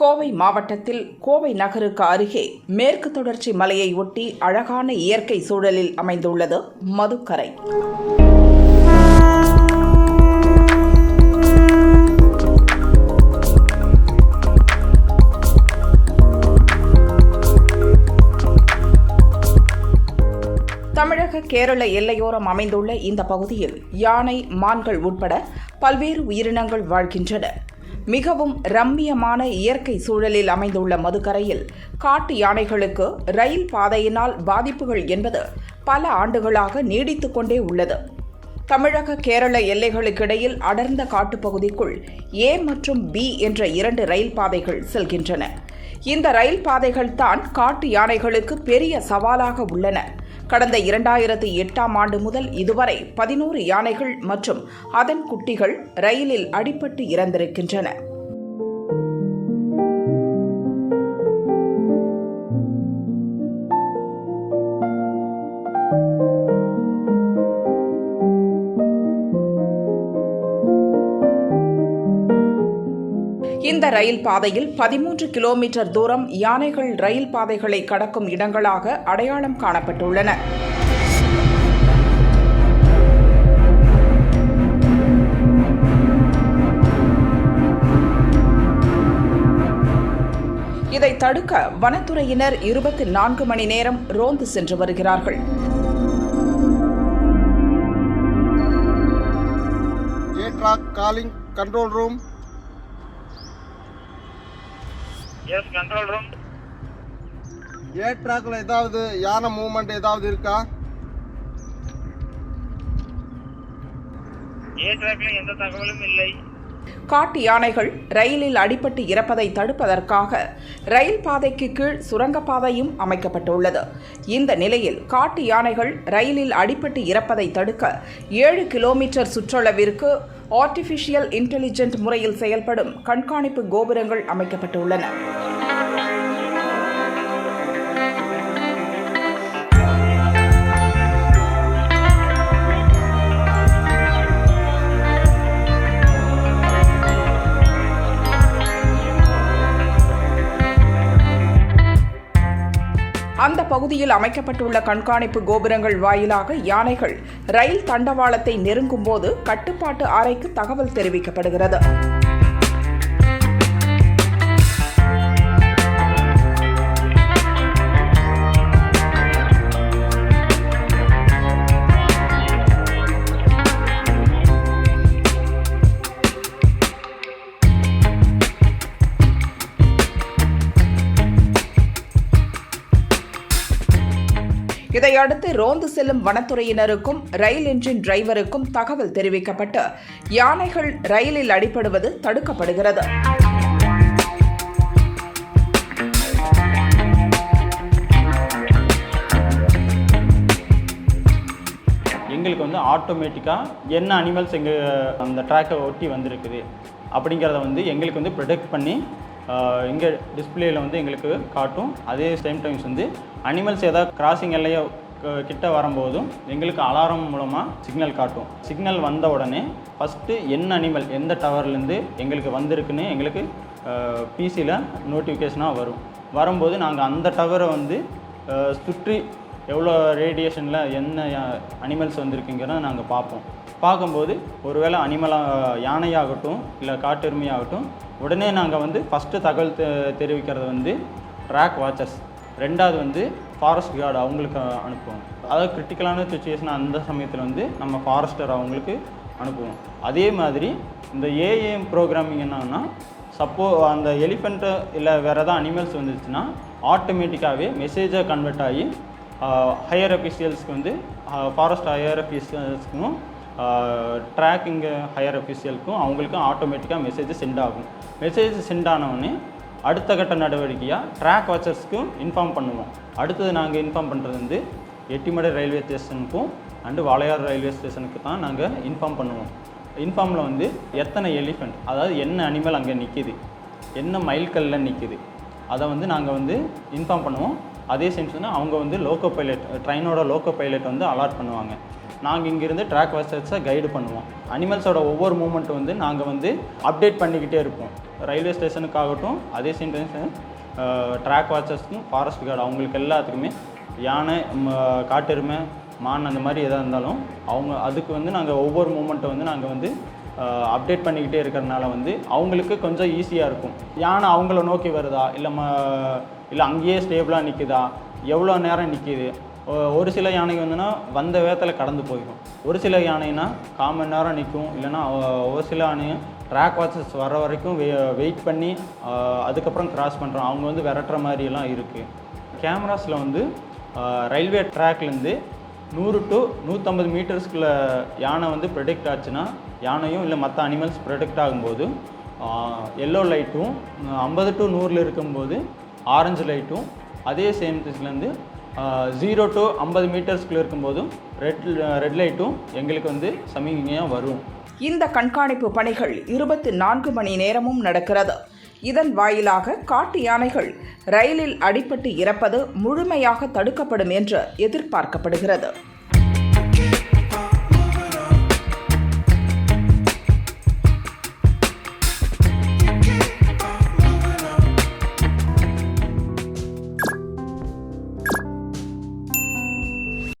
கோவை மாவட்டத்தில் கோவை நகருக்கு அருகே மேற்கு தொடர்ச்சி மலையை ஒட்டி அழகான இயற்கை சூழலில் அமைந்துள்ளது மதுக்கரை. தமிழக கேரள எல்லையோரம் அமைந்துள்ள இந்த பகுதியில் யானை மான்கள் உட்பட பல்வேறு உயிரினங்கள் வாழ்கின்றன. மிகவும் ரம்மியமான இயற்கை சூழலில் அமைந்துள்ள மதுக்கரையில் காட்டு யானைகளுக்கு ரயில் பாதையினால் பாதிப்புகள் என்பது பல ஆண்டுகளாக நீடித்து கொண்டே உள்ளது. தமிழக கேரள எல்லைகளுக்கிடையில் அடர்ந்த காட்டுப்பகுதிக்குள் ஏ மற்றும் பி என்ற இரண்டு ரயில் பாதைகள் செல்கின்றன. இந்த ரயில் பாதைகள் தான் காட்டு யானைகளுக்கு பெரிய சவாலாக உள்ளன. கடந்த இரண்டாயிரத்து எட்டாம் ஆண்டு முதல் இதுவரை பதினோரு யானைகள் மற்றும் அதன் குட்டிகள் ரயிலில் அடிபட்டு இறந்திருக்கின்றன. இந்த ரயில் பாதையில் பதிமூன்று கிலோமீட்டர் தூரம் யானைகள் ரயில் பாதைகளை கடக்கும் இடங்களாக அடையாளம் காணப்பட்டுள்ளன. இதை தடுக்க வனத்துறையினர் இருபத்தி நான்கு மணி நேரம் ரோந்து சென்று வருகிறார்கள். Calling control room yes control room ஏ ட்ராக்ல ஏதாவது யானை மூவ்மெண்ட் ஏதாவது இருக்கா? ஏ ட்ராக்ல எந்த தகவலும் இல்லை. காட்டு யானைகள் ரயிலில் அடிபட்டு இறப்பதை தடுப்பதற்காக ரயில் பாதைக்கு கீழ் சுரங்கப்பாதையும் அமைக்கப்பட்டுள்ளது. இந்த நிலையில் காட்டு யானைகள் ரயிலில் அடிபட்டு இறப்பதை தடுக்க ஏழு கிலோமீட்டர் சுற்றளவிற்கு ஆர்டிஃபிஷியல் இன்டெலிஜென்ட் முறையில் செயல்படும் கண்காணிப்பு கோபுரங்கள் அமைக்கப்பட்டுள்ளன. பகுதியில் அமைக்கப்பட்டுள்ள கண்காணிப்பு கோபுரங்கள் வாயிலாக யானைகள் ரயில் தண்டவாளத்தை நெருங்கும் போது கட்டுப்பாட்டு அறைக்கு தகவல் தெரிவிக்கப்படுகிறது. இதையடுத்து ரோந்து செல்லும் வனத்துறையினருக்கும் ரயில் என்ஜின் டிரைவருக்கும் தகவல் தெரிவிக்கப்பட்டு யானைகள் ரயிலில் அடிபடுவது தடுக்கப்படுகிறது. எங்களுக்கு வந்து ஆட்டோமேட்டிக்காக என்ன அனிமல்ஸ் எங்கள் அந்த ட்ராக்கை ஒட்டி வந்திருக்குது அப்படிங்கிறத வந்து எங்களுக்கு வந்து ப்ரொடெக்ட் பண்ணி இங்கே டிஸ்பிளேயில் வந்து எங்களுக்கு காட்டும். அதே சேம் டைம்ஸ் வந்து அனிமல்ஸ் ஏதாவது கிராசிங் எல்லையை க- கிட்ட வரும்போதும் எங்களுக்கு அலாரம் மூலமாக சிக்னல் காட்டும். சிக்னல் வந்த உடனே ஃபஸ்ட்டு என்ன அனிமல் எந்த டவர்லேருந்து எங்களுக்கு வந்திருக்குன்னு எங்களுக்கு பிசியில் நோட்டிஃபிகேஷனாக வரும். வரும்போது நாங்கள் அந்த டவரை வந்து சுற்றி எவ்வளோ ரேடியேஷனில் என்ன அனிமல்ஸ் வந்திருக்குங்கிறத நாங்கள் பார்ப்போம். பார்க்கும்போது ஒருவேளை அனிமலாக யானையாகட்டும் இல்லை காட்டெருமையாகட்டும் உடனே நாங்கள் வந்து ஃபஸ்ட்டு தகவல் தெ- தெரிவிக்கிறது வந்து ட்ராக் வாட்சர்ஸ் ரெண்டாவது வந்து ஃபாரஸ்ட் கார்டு அவங்களுக்கு அனுப்புவோம். அதாவது கிரிட்டிக்கலான சுச்சுவேஷன் அந்த சமயத்தில் வந்து நம்ம ஃபாரஸ்டர் அவங்களுக்கு அனுப்புவோம். அதே மாதிரி இந்த ஏஏஎம் ப்ரோக்ராமிங் என்னன்னா சப்போ அந்த எலிஃபெண்ட்டு இல்லை வேறு எதாவது அனிமல்ஸ் வந்துச்சுன்னா ஆட்டோமேட்டிக்காகவே மெசேஜாக கன்வெர்ட் ஆகி ஹையர் அஃபிஷியல்ஸ்க்கு வந்து ஃபாரஸ்ட் ஹையர் அஃபிஷியல்ஸ்க்கும் ட்ராக்கிங் ஹையர் அஃபிஷியலுக்கும் அவங்களுக்கும் ஆட்டோமேட்டிக்காக மெசேஜ் சென்ட் ஆகும். மெசேஜ் சென்ட் ஆனவுடனே அடுத்த கட்ட நடவடிக்கையாக ட்ராக் வாட்சர்ஸ்க்கும் இன்ஃபார்ம் பண்ணுவோம். அடுத்தது நாங்கள் இன்ஃபார்ம் பண்ணுறது வந்து எட்டிமடை ரயில்வே ஸ்டேஷனுக்கும் அண்டு வாளையார் ரயில்வே ஸ்டேஷனுக்கு தான் நாங்கள் இன்ஃபார்ம் பண்ணுவோம். இன்ஃபார்மில் வந்து எத்தனை எலிஃபெண்ட் அதாவது என்ன அனிமல் அங்கே நிற்கிது என்ன மைல்கல்லில் நிற்கிது அதை வந்து நாங்கள் வந்து இன்ஃபார்ம் பண்ணுவோம். அதே சென்ஸ்னா அவங்க வந்து லோக்கோ பைலட் ட்ரெயினோட லோக்கோ பைலட் வந்து அலாட் பண்ணுவாங்க. நாங்கள் இங்கேருந்து ட்ராக் வாட்சர்ஸை கைடு பண்ணுவோம். அனிமல்ஸோட ஒவ்வொரு மூமெண்ட்டும் வந்து நாங்கள் வந்து அப்டேட் பண்ணிக்கிட்டே இருப்போம். ரயில்வே ஸ்டேஷனுக்காகட்டும் அதே சேம் ட்ராக் வாட்சர்ஸ்க்கும் ஃபாரஸ்ட் கார்டு அவங்களுக்கு எல்லாத்துக்குமே யானை காட்டெருமை மான் அந்த மாதிரி எதாக இருந்தாலும் அவங்க அதுக்கு வந்து நாங்கள் ஒவ்வொரு மூமெண்ட்டை வந்து நாங்கள் வந்து அப்டேட் பண்ணிக்கிட்டே இருக்கிறனால வந்து அவங்களுக்கு கொஞ்சம் ஈஸியாக இருக்கும். யானை அவங்கள நோக்கி வருதா? இல்லை ம இல்லை அங்கேயே ஸ்டேபிளாக நிற்குதா எவ்வளோ நேரம் நிற்கிது ஒரு சில யானைக்கு வந்துன்னா வந்த வேகத்தில் கடந்து போயிடும். ஒரு சில யானைனா கால் மணி நேரம் நிற்கும். இல்லைன்னா ஒரு சில யானையும் ட்ராக் வாட்சஸ் வர வரைக்கும் வெ வெயிட் பண்ணி அதுக்கப்புறம் கிராஸ் பண்ணுறோம் அவங்க வந்து விரட்டுற மாதிரியெல்லாம் இருக்குது கேமராஸில் வந்து ரயில்வே ட்ராக்லேருந்து நூறு டு நூற்றம்பது மீட்டர்ஸ்குள்ளே யானை வந்து ப்ரொடெக்ட் ஆச்சுன்னா யானையும் இல்லை மற்ற அனிமல்ஸ் ப்ரொடெக்ட் ஆகும்போது எல்லோ லைட்டும் ஐம்பது டு நூறில் இருக்கும்போது ஆரஞ்சு லைட்டும் அதே சேம் திஸ்லேருந்து ஜீரோ டு ஐம்பது மீட்டர்ஸ்குள்ளே இருக்கும்போதும் ரெட் ரெட் லைட்டும் எங்களுக்கு வந்து சமிகையாக வரும். இந்த கண்காணிப்பு பணிகள் இருபத்தி நான்கு மணி நேரமும் நடக்கிறது. இதன் வாயிலாக காட்டு யானைகள் ரயிலில் அடிபட்டு இறப்பது முழுமையாக தடுக்கப்படும் என்று எதிர்பார்க்கப்படுகிறது.